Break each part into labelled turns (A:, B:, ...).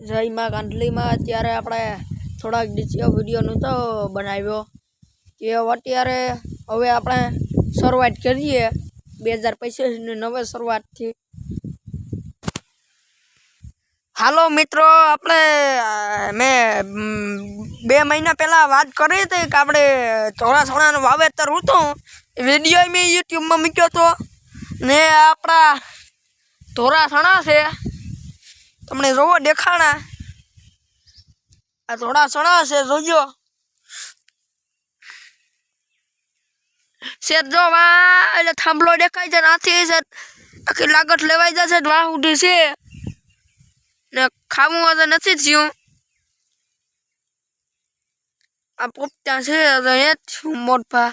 A: જય માં કાંઠલીમાં અત્યારે આપણે થોડાક ડીસીઓ વીડિયો નહોતો બનાવ્યો કે અત્યારે હવે આપણે શરૂઆત કરીએ. બે હજાર પચીસની નવે શરૂઆતથી. હાલો મિત્રો, આપણે મેં બે મહિના પહેલાં વાત કરી હતી કે આપણે થોડાનું વાવેતર હતું. વીડિયો મેં યુટ્યુબમાં મૂક્યો હતો. ને આપણા ધોરાસણા છે. તમને જોવો દેખાણા. આ થોડા સણા છે, જોજો. શેર જો વા એટલે થાંભલો દેખાય છે ને આથી છે. આખી લાગત લેવાઈ જશે વાહ ઉઠી છે. ને ખાવું હવે નથી થયું. આ પોપટા છે એ જ મોટભા.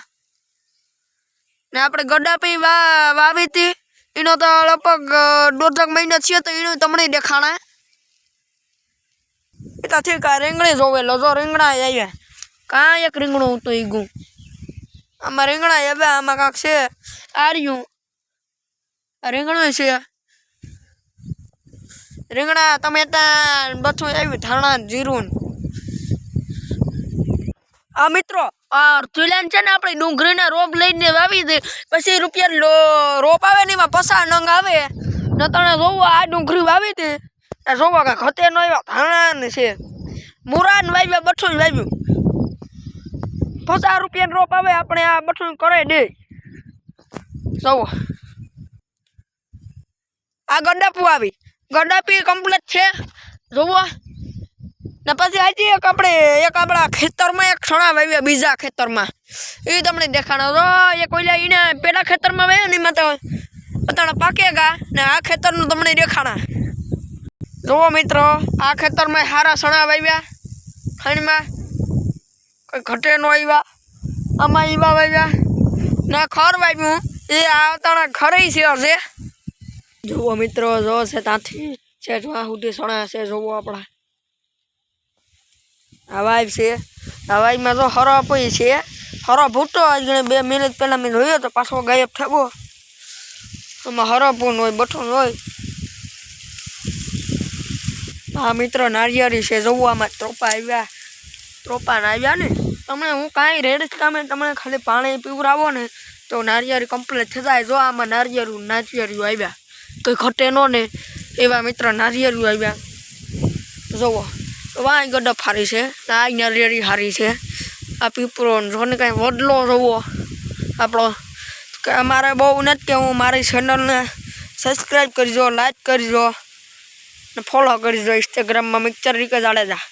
A: ને આપણે ગડાપી વાવી હતી એનો તો લગભગ દોઢ મહિના છે તો એનું તમને દેખાણા. એ તો કા રીંગણી જોવેલો જો રીંગણા આવ્યા કાં એક રીંગણું હતું ગું આમાં રીંગણા આવ્યા આમાં કાંક છે. આર્યું. રીંગણું છે. રીંગણા ટમેટા બધું આવ્યું ધાણા જીરું આ મિત્રો, આ થુલાન છે ને આપણે ડુંગળીના રોપ લઈને વાવી દે. પછી રૂપિયા રોપ આવે ને એમાં પસા નંગ આવે. ન તને જોવું આ ડુંગળી વાવી દે. જોવો કે ખતે નો આવ્યા ધાણા છે. મુરા ને વાવ્યા બઠું વાવ્યું પચાસ રૂપિયા રોપ આવે, આપણે આ બઠું કરે દે. જોવો. આ ગંડાપુ આવી. ગંડાપી કમ્પ્લીટ છે. જોવો. ને પછી આજે એક આપણે, એક આપણા ખેતરમાં એક છણા વાવ્યા, બીજા ખેતરમાં. એ તમને દેખાડો. તો એક ઓલા એને પેલા ખેતરમાં વાવ્યા ને એમાં તો અત્યારે પાકેગા ને આ ખેતરનું તમને દેખાણા જુઓ મિત્રો, આ ખેતરમાં સારા સણા વાવ્યા ખાણીમાં કોઈ ઘટે નો આવ્યા. આમાં ઈવા વાવ્યા. ને, ખર વાવ્યું. એ આ અત્યારે ખરે છે. હશે જુઓ મિત્રો, જો છે ત્યાંથી છે, જ્યાં સુધી સણા છે, જુઓ આપણા. હવાઈ છે. હવાઈમાં તો હરો આપી છે. હરો ભૂટો આજણે બે મિનિટ પહેલાં મેં જોયો તો પાછો ગાયબ થયો. આમાં હરો પૂન હોય, બઠું હોય. હા મિત્રો, નારિયેળી છે, જોવામાં ત્રોપા આવ્યા. ત્રોપા આવ્યા ને? તમને હું કાંઈ રેડ કામે, તમને ખાલી પાણી પીવરાવો ને તો નારિયેળી કમ્પ્લીટ થતા જો આમાં નારિયેળું નારિયેળિયું આવ્યા. કંઈ ઘટે નો ને, એવા મિત્ર નારિયેરું આવ્યા. જોવો વાંય ગડપ હારી છે આ નારિયેળી હારી છે. આ પીપળો જોને કાંઈ વડલો જોવો આપણો અમારે બહુ નથી કે હું મારી ચેનલને સબસ્ક્રાઈબ કરજો લાઈક કરજો. ફોલો કરજો ઇન્સ્ટાગ્રામમાં મિક્સર રીકે જાડેજા